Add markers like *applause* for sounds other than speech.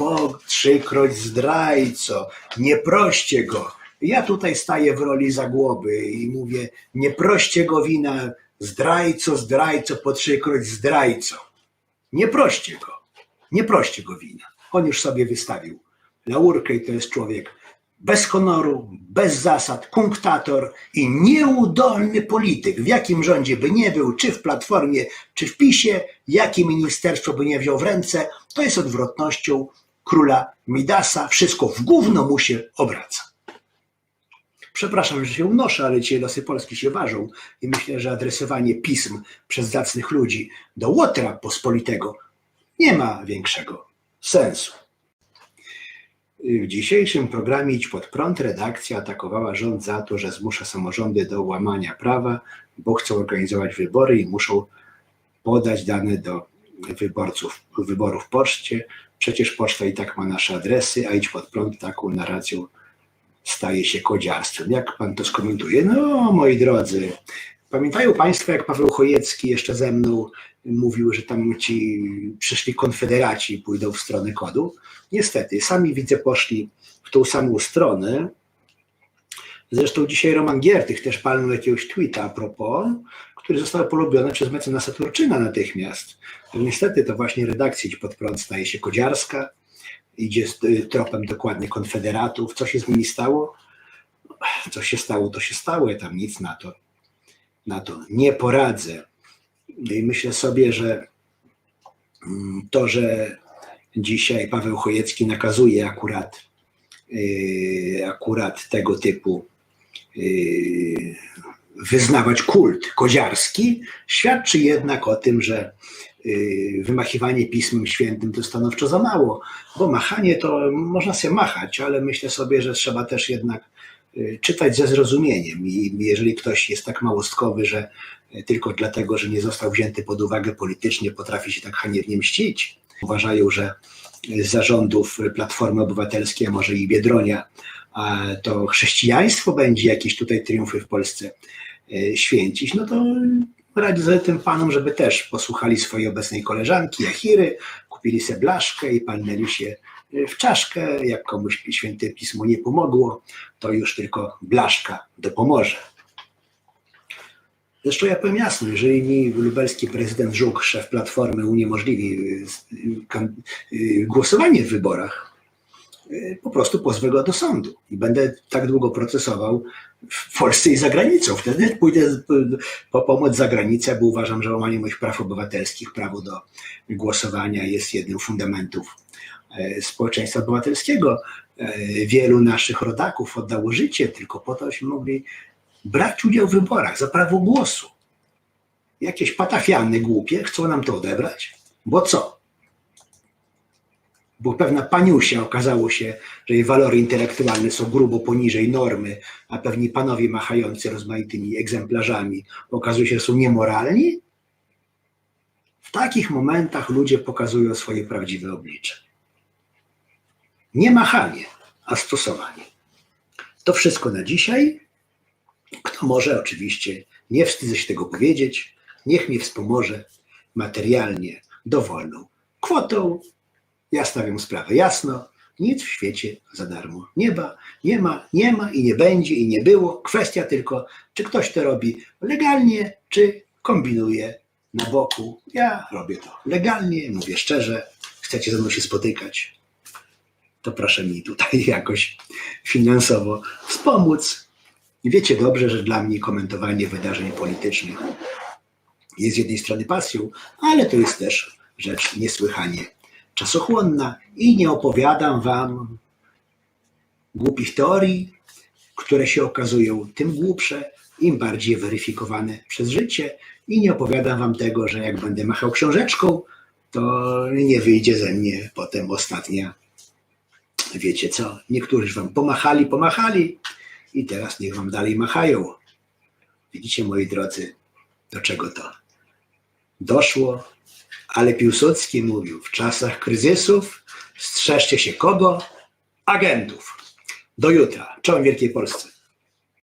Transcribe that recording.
po trzykroć zdrajco, nie proście go. Ja tutaj staję w roli zagłoby i mówię, nie proście go wina, zdrajco, zdrajco, po trzykroć zdrajco. Nie proście go, nie proście go wina. On już sobie wystawił laurkę i to jest człowiek bez honoru, bez zasad, kunktator i nieudolny polityk. W jakim rządzie by nie był, czy w Platformie, czy w PiSie, jakie ministerstwo by nie wziął w ręce, to jest odwrotnością króla Midasa. Wszystko w gówno mu się obraca. Przepraszam, że się unoszę, ale dzisiaj losy Polski się ważą i myślę, że adresowanie pism przez zacnych ludzi do Łotra Pospolitego nie ma większego sensu. W dzisiejszym programie Idź Pod Prąd redakcja atakowała rząd za to, że zmusza samorządy do łamania prawa, bo chcą organizować wybory i muszą podać dane do wyborców, wyborów w poczcie. Przecież poczta i tak ma nasze adresy, a Idź Pod Prąd taką narracją staje się kodziarstwem. Jak pan to skomentuje? No, moi drodzy, pamiętają państwo, jak Paweł Chojecki jeszcze ze mną mówił, że tam ci przyszli konfederaci pójdą w stronę kodu? Niestety, sami widzę poszli w tą samą stronę. Zresztą dzisiaj Roman Giertych też palnął jakiegoś tweeta a propos, który został polubiony przez mecenasa Turczyna natychmiast. No niestety to właśnie redakcja Idź Pod Prąd staje się kodziarska, idzie z y, tropem dokładnie konfederatów. Co się z nimi stało? Co się stało, to się stało. Ja tam nic na to, na to nie poradzę. I myślę sobie, że mm, to, że dzisiaj Paweł Chojecki nakazuje akurat, yy, akurat tego typu wyznawać kult koziarski, świadczy jednak o tym, że yy, wymachiwanie Pismem Świętym to stanowczo za mało, bo machanie to można sobie machać, ale myślę sobie, że trzeba też jednak yy, czytać ze zrozumieniem i jeżeli ktoś jest tak małostkowy, że tylko dlatego, że nie został wzięty pod uwagę politycznie, potrafi się tak haniebnie mścić. Uważają, że z zarządów Platformy Obywatelskiej, a może i Biedronia, to chrześcijaństwo będzie jakieś tutaj triumfy w Polsce e, święcić, no to radzę tym panom, żeby też posłuchali swojej obecnej koleżanki Jachiry, kupili sobie blaszkę i palnęli się w czaszkę. Jak komuś święte pismo nie pomogło, to już tylko blaszka dopomoże. Zresztą ja powiem jasno, jeżeli mi lubelski prezydent Żuk, szef Platformy, uniemożliwi y, y, głosowanie w wyborach, y, po prostu pozwę go do sądu i będę tak długo procesował w Polsce i za granicą. Wtedy pójdę po pomoc za granicę, bo uważam, że łamanie moich praw obywatelskich, prawo do głosowania jest jednym fundamentów e, społeczeństwa obywatelskiego. E, Wielu naszych rodaków oddało życie tylko po to, abyśmy mogli brać udział w wyborach za prawo głosu. Jakieś patafiany głupie chcą nam to odebrać? Bo co? Bo pewna paniusia okazało się, że jej walory intelektualne są grubo poniżej normy, a pewni panowie machający rozmaitymi egzemplarzami okazuje się, że są niemoralni? W takich momentach ludzie pokazują swoje prawdziwe oblicze. Nie machanie, a stosowanie. To wszystko na dzisiaj. Kto może, oczywiście, nie wstydzę się tego powiedzieć, niech mnie wspomoże materialnie dowolną kwotą. Ja stawiam sprawę jasno. Nic w świecie za darmo nieba nie ma, nie ma i nie będzie i nie było. Kwestia tylko, czy ktoś to robi legalnie, czy kombinuje na boku. Ja robię to legalnie, mówię szczerze. Chcecie ze mną się spotykać, to proszę mi tutaj *laughs* jakoś finansowo wspomóc. I wiecie dobrze, że dla mnie komentowanie wydarzeń politycznych jest z jednej strony pasją, ale to jest też rzecz niesłychanie czasochłonna i nie opowiadam wam głupich teorii, które się okazują tym głupsze, im bardziej weryfikowane przez życie i nie opowiadam wam tego, że jak będę machał książeczką, to nie wyjdzie ze mnie potem ostatnia. Wiecie co? Niektórzy wam pomachali, pomachali, i teraz niech wam dalej machają. Widzicie, moi drodzy, do czego to doszło? Ale Piłsudski mówił, w czasach kryzysów strzeżcie się kogo? Agentów. Do jutra. Czołem Wielkiej Polsce.